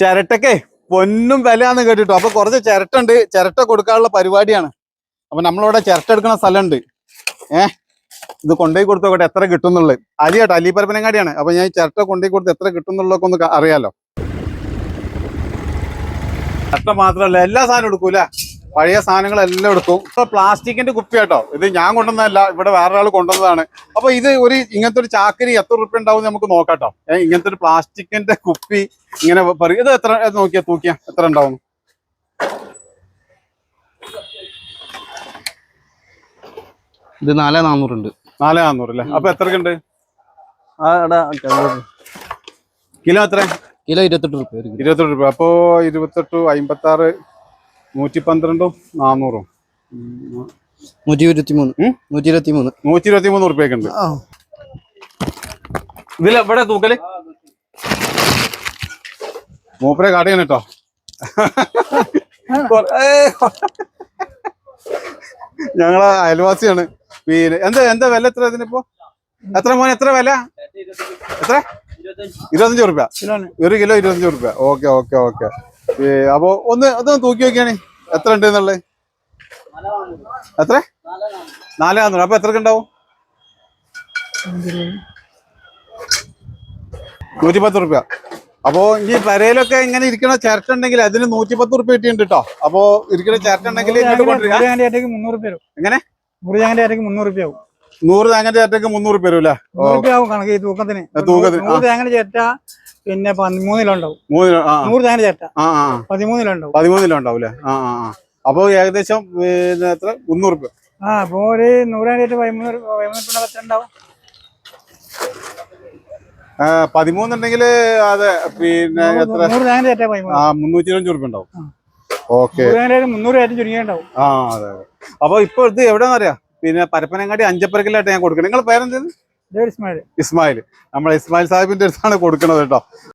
ചിരട്ടക്കെ പൊന്നും വിലയാന്ന് കേട്ടിട്ടോ. അപ്പൊ കുറച്ച് ചിരട്ട ഉണ്ട് ചിരട്ട കൊടുക്കാനുള്ള പരിപാടിയാണ്. അപ്പൊ നമ്മളിവിടെ ചിരട്ട എടുക്കുന്ന സ്ഥലമുണ്ട്. ഏഹ് ഇത് കൊണ്ടുപോയി കൊടുത്തോട്ടെ എത്ര കിട്ടുന്നുള്ളത് അലിയാട്ടോ അലി പരപ്പനങ്ങാടിയാണ് അപ്പൊ ഞാൻ ചിരട്ട കൊണ്ടുപോയി കൊടുത്ത് എത്ര കിട്ടുന്നുള്ളതൊക്കെ ഒന്ന് അറിയാലോ. ചിരട്ട മാത്രമല്ല എല്ലാ സാധനവും എടുക്കൂല പഴയ സാധനങ്ങളെല്ലാം എടുക്കും. ഇപ്പൊ പ്ലാസ്റ്റിക്കിന്റെ കുപ്പി കേട്ടോ. ഇത് ഞാൻ കൊണ്ടുവന്നതല്ല ഇവിടെ വേറെ ആൾ കൊണ്ടുവന്നതാണ്. അപ്പൊ ഇത് ഒരു ഇങ്ങനത്തെ ഒരു ചാക്കരി എത്ര റുപ്യ ഉണ്ടാവും നമുക്ക് നോക്കാട്ടോ ഏഹ് ഇങ്ങനത്തെ ഒരു പ്ലാസ്റ്റിക്കിന്റെ കുപ്പി ഇങ്ങനെ പറയും ഇത് എത്ര നോക്കിയാ തൂക്കിയാ എത്ര ഉണ്ടാവും? ഇത് നാല് നാന്നൂറുണ്ട്. നാല് നാന്നൂറ് അല്ലേ അപ്പൊ എത്രക്കുണ്ട് കിലോ എത്ര കിലോ ഇരുപത്തെട്ട് റുപ്യ ഇരുപത്തെട്ട് റുപ്യ അപ്പോ ഇരുപത്തെട്ട് അമ്പത്തി ആറ് നൂറ്റി പന്ത്രണ്ടും നാന്നൂറും. നൂറ്റി ഇരുപത്തി മൂന്ന്? നൂറ്റി ഇരുപത്തി മൂന്ന് നൂറ്റി ഇരുപത്തി മൂന്ന് ഉറുപ്പിയൊക്കെ ഉണ്ട് ഇതിൽ എവിടെ തൂക്കൽ മൂപ്പരെ കാട്ടിയാണ് കേട്ടോ ഞങ്ങളെ അയൽവാസിയാണ്. പിന്നെ എന്താ എന്താ വില എത്ര ഇതിനിപ്പോ എത്ര മോനെ എത്ര വില? എത്ര? ഇരുപത്തഞ്ച് റുപ്യ ഒരു കിലോ ഇരുപത്തഞ്ച് റുപ്യ ഓക്കെ ഓക്കെ ഓക്കെ. അപ്പൊ ഒന്ന് അതൊന്ന് തൂക്കി നോക്കിയാണ്. എത്ര ഉണ്ട് എന്നുള്ളത് എത്ര? നാല് നാന്നൂറ് അപ്പൊ എത്രക്ക് ഉണ്ടാവും? നൂറ്റി പത്ത് റുപ്യ. അപ്പോ ഈ പെരയിലൊക്കെ ഇങ്ങനെ ഇരിക്കണ ചിരട്ട ഉണ്ടെങ്കിൽ അതിന് നൂറ്റി പത്ത് റുപ്യ കിട്ടിയിട്ടുണ്ട് കേട്ടോ അപ്പൊ ഇരിക്കണ ചിരട്ട ഉണ്ടെങ്കിൽ എങ്ങനെ? മുന്നൂറ് റുപ്യ ആവും. നൂറ് തേങ്ങ ചേറ്റക്ക് മുന്നൂറ് രൂപ കണക്ക് ഈ തൂക്കത്തിന്. നൂറ് പിന്നെ പതിമൂന്നിലുണ്ടാവും ആ. നൂറ് ആ അപ്പൊ ഏകദേശം പിന്നെ എത്ര? മുന്നൂറ് രൂപ ആ അപ്പൊ ഒരു പതിമൂന്ന് രൂപ- രൂപ പതിമൂന്നുണ്ടെങ്കിൽ അതെ പിന്നെ എത്ര? മുന്നൂറ്റി ഇരുപത്തഞ്ച് റുപ്യ ഉണ്ടാവും. ഓക്കെ. മുന്നൂറ് ചുരുങ്ങിയുണ്ടാവും ആ അതെ അതെ. അപ്പൊ ഇപ്പൊ ഇത് എവിടെയാണെന്നറിയാം? പിന്നെ പരപ്പനങ്ങാടി അഞ്ചപ്പറക്കിലായിട്ട് ഞാൻ കൊടുക്കണം. നിങ്ങൾ പേരെന്തായിരുന്നു ഇസ്മായിൽ. ഇസ്മായിൽ. നമ്മൾ ഇസ്മായിൽ സാഹിബിന്റെ അടുത്താണ് കൊടുക്കണത് കേട്ടോ.